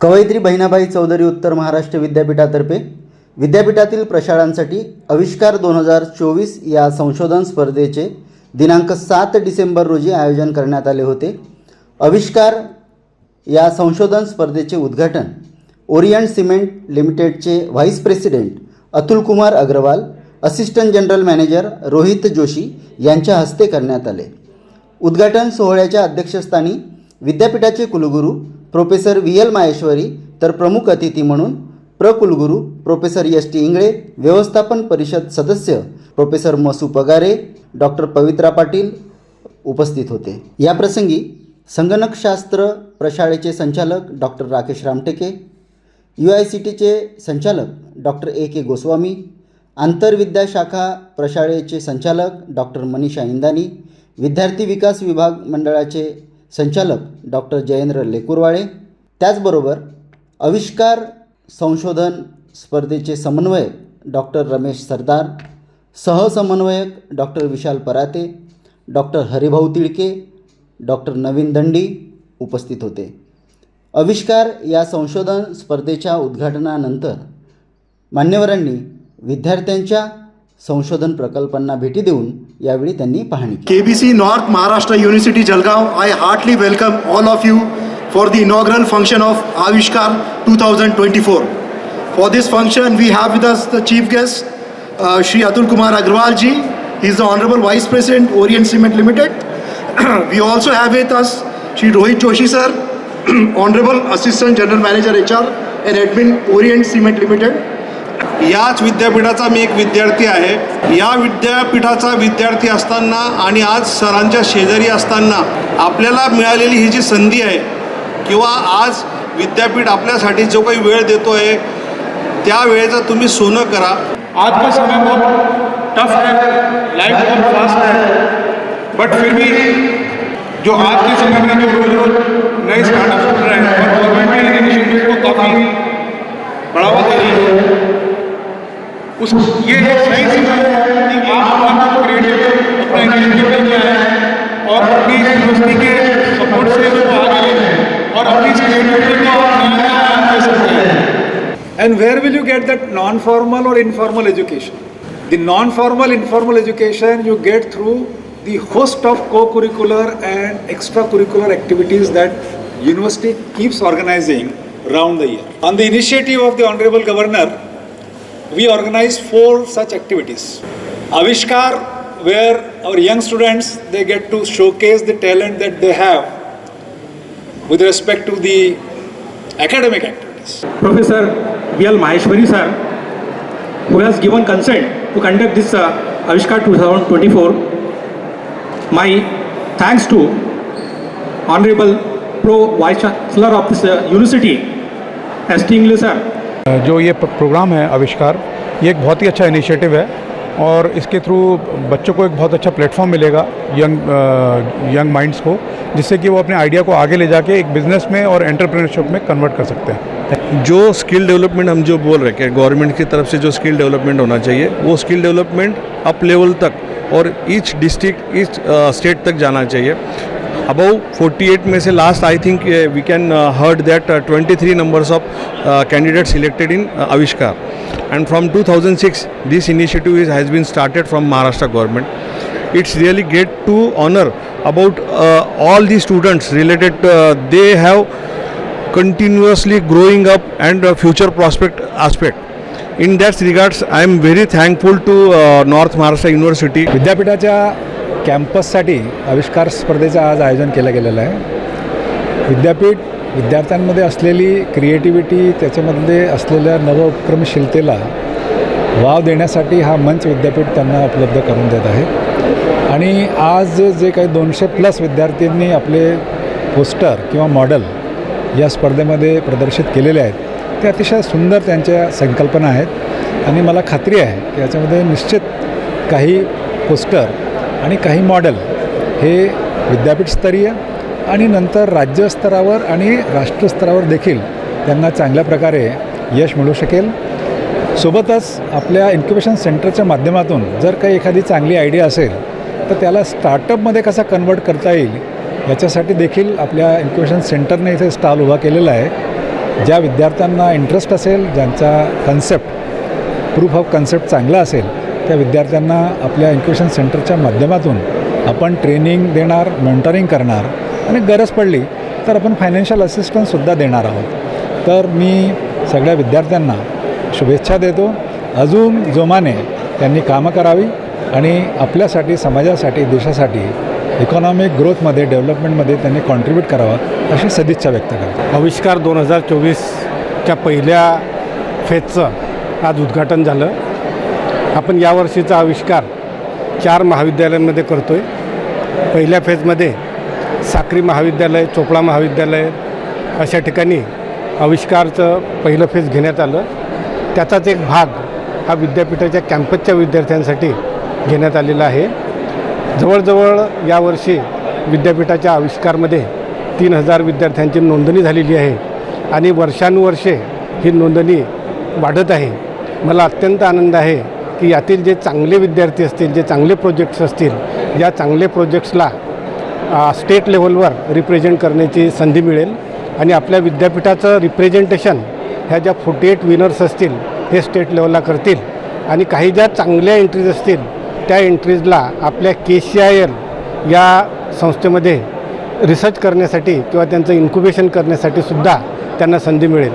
कवयित्री बहिणाबाई चौधरी उत्तर महाराष्ट्र विद्यापीठातर्फे विद्यापीठातील प्रशाळांसाठी आविष्कार दोन हजार चोवीस या संशोधन स्पर्धेचे दिनांक सात डिसेंबर रोजी आयोजन करण्यात आले होते. आविष्कार या संशोधन स्पर्धेचे उद्घाटन ओरियंट सिमेंट लिमिटेडचे vice president Atulkumar Agrawal assistant general manager Rohit Joshi यांच्या हस्ते करण्यात आले. उद्घाटन सोहळ्याच्या अध्यक्षस्थानी विद्यापीठाचे कुलगुरू प्रोफेसर व्ही एल माहेश्वरी तर प्रमुख अतिथी म्हणून प्रकुलगुरू प्रोफेसर एस टी इंगळे व्यवस्थापन परिषद सदस्य प्रोफेसर मसू पगारे डॉक्टर पवित्रा पाटील उपस्थित होते. याप्रसंगी संगणकशास्त्र प्रशाळेचे संचालक doctor Rakesh Ramteke U I C टीचे संचालक डॉक्टर ए के गोस्वामी आंतरविद्याशाखा प्रशाळेचे संचालक डॉक्टर मनीषा इंदानी विद्यार्थी विकास विभाग मंडळाचे संचालक डॉक्टर जयेंद्र लेकुरवाळे. त्याचबरोबर आविष्कार संशोधन स्पर्धेचे समन्वयक doctor Ramesh Sardar सहसमन्वयक doctor Vishal Parate doctor Haribhau Tilke doctor Naveen Dandi उपस्थित होते. आविष्कार या संशोधन स्पर्धेच्या उद्घाटनानंतर मान्यवरांनी विद्यार्थ्यांच्या संशोधन प्रकल्पांना भेटी देऊन यावेळी त्यांनी पाहणी K B C north Maharashtra university Jalgaon I heartily welcome all of you for the inaugural function of Avishkar two thousand twenty four for this function we have with us the chief guest Shri Atul Kumar Agrawal ji is the honourable vice president Orient Cement Limited we also have with us Shri Rohit Joshi sir honourable assistant general manager H R and admin Orient Cement Limited याच विद्यापीठाचा मी एक विद्यार्थी आहे. या विद्यापीठाचा विद्यार्थी असताना आणि आज सरांच्या शेजारी असताना आपल्याला मिळालेली ही जी संधी आहे किंवा आज विद्यापीठ आपल्यासाठी जो काही वेळ देतो आहे त्या वेळेचं तुम्ही सोनं करा. आज का समय बहुत टफ है लाइफ बहुत फास्ट है बट फिर भी जो आज के समय में जो रोज रोज नए स्टार्टअप खुल रहे हैं और गवर्नमेंट ने इन इनिशिएटिव को काफ़ी बढ़ावा दे रही है। उस ये एक सही समय है कि आप अपना क्रिएटिव अपना इनिशिएटिव लेके आए हैं और अपनी यूनिवर्सिटी के सपोर्ट से वो आगे ले जाएं और अपनी इस क्रिएटिविटी को आप नया नया आयाम दे सकते हैं And where will you get that non-formal or informal education? The non-formal, informal education you get through the host of co-curricular and extracurricular activities that university keeps organizing round the year. On the initiative of the Honorable Governor, we organize four such activities. Avishkar, where our young students they get to showcase the talent that they have with respect to the academic activities. Professor V.L. Maheshwari sir, who has given consent to conduct this uh, Avishkar 2024. My thanks to Honorable Pro Vice Chancellor of this uh, University, S.T. English sir, जो ये programme है आविष्कार ये एक बहुत ही अच्छा initiative है और इसके थ्रू बच्चों को एक बहुत अच्छा प्लेटफॉर्म मिलेगा यंग अ, यंग माइंड्स को जिससे कि वो अपने आइडिया को आगे ले जाके एक बिज़नेस में और एंटरप्रेन्योरशिप में कन्वर्ट कर सकते हैं। जो स्किल डेवलपमेंट हम जो बोल रहे हैं गवर्नमेंट की तरफ़ से जो स्किल डेवलपमेंट होना चाहिए वो स्किल डेवलपमेंट अप लेवल तक और ईच डिस्ट्रिक्ट ईच स्टेट तक जाना चाहिए। अबव 48 में से last I think we can heard that 23 numbers of candidate selected in Avishkar and from two thousand six this initiative is has been started from Maharashtra government it's really get to honour about all the students related they have continuously growing up and future prospect aspect in that's regards I am very thankful to north Maharashtra university विद्यापीठाच्या कॅम्पससाठी आविष्कार स्पर्धेचं आज आयोजन केलं गेलेलं आहे. विद्यापीठ विद्यार्थ्यांमध्ये असलेली क्रिएटिव्हिटी त्याच्यामधले असलेल्या नवउपक्रमशीलतेला वाव देण्यासाठी हा मंच विद्यापीठ त्यांना उपलब्ध करून देत आहे. आणि आज जे काही दोनशे प्लस विद्यार्थ्यांनी आपले पोस्टर किंवा मॉडेल या स्पर्धेमध्ये प्रदर्शित केलेले आहेत ते अतिशय सुंदर त्यांच्या संकल्पना आहेत. आणि मला खात्री आहे की याच्यामध्ये निश्चित काही पोस्टर आणि काही मॉडेल हे विद्यापीठस्तरीय आणि नंतर राज्यस्तरावर आणि राष्ट्रस्तरावर देखील त्यांना चांगल्या प्रकारे यश मिळू शकेल. सोबतच आपल्या इन्क्युबेशन सेंटरच्या माध्यमातून जर काही एखादी चांगली आयडिया असेल तर त्याला स्टार्टअपमध्ये कसा कन्वर्ट करता येईल याच्यासाठी देखील आपल्या इन्क्युबेशन सेंटरने इथे स्टॉल उभा केलेला आहे. ज्या विद्यार्थ्यांना इंटरेस्ट असेल ज्यांचा कन्सेप्ट प्रूफ ऑफ कन्सेप्ट चांगला असेल त्या विद्यार्थ्यांना आपल्या इन्क्युबेशन सेंटरच्या माध्यमातून आपण ट्रेनिंग देणार मेंटरिंग करणार आणि गरज पडली तर आपण फायनान्शियल असिस्टन्ससुद्धा देणार आहोत. तर मी सगळ्या विद्यार्थ्यांना शुभेच्छा देतो. अजून जोमाने त्यांनी कामं करावी आणि आपल्यासाठी समाजासाठी देशासाठी इकॉनॉमिक ग्रोथमध्ये डेव्हलपमेंटमध्ये त्यांनी कॉन्ट्रीब्यूट करावं अशी सदिच्छा व्यक्त करतो. आविष्कार दोन हजार चोवीसच्या पहिल्या फेजचं आज उद्घाटन झालं. आपण यावर्षीचा आविष्कार चार महाविद्यालयांमध्ये करतो आहे पहिल्या फेजमध्ये साक्री महाविद्यालय चोपडा महाविद्यालय अशा ठिकाणी आविष्कारचं पहिलं फेज घेण्यात आलं. त्याचाच एक भाग हा विद्यापीठाच्या कॅम्पसच्या विद्यार्थ्यांसाठी घेण्यात आलेला आहे. जवळजवळ यावर्षी विद्यापीठाच्या आविष्कारमध्ये तीन हजार विद्यार्थ्यांची नोंदणी झालेली आहे आणि वर्षानुवर्षे ही नोंदणी वाढत आहे. मला अत्यंत आनंद आहे की यातील जे चांगले विद्यार्थी असतील जे चांगले प्रोजेक्ट्स असतील या चांगले प्रोजेक्ट्सला स्टेट लेवलवर रिप्रेझेंट करण्याची संधी मिळेल. आणि आपल्या विद्यापीठाचं रिप्रेझेंटेशन ह्या ज्या फोर्टी एट विनर्स असतील हे स्टेट लेवलला करतील. आणि काही ज्या चांगल्या एंट्रीज असतील त्या एंट्रीजला आपल्या के सी आय एल या संस्थेमध्ये रिसर्च करण्यासाठी किंवा त्यांचं इन्क्युबेशन करण्यासाठी सुद्धा त्यांना संधी मिळेल.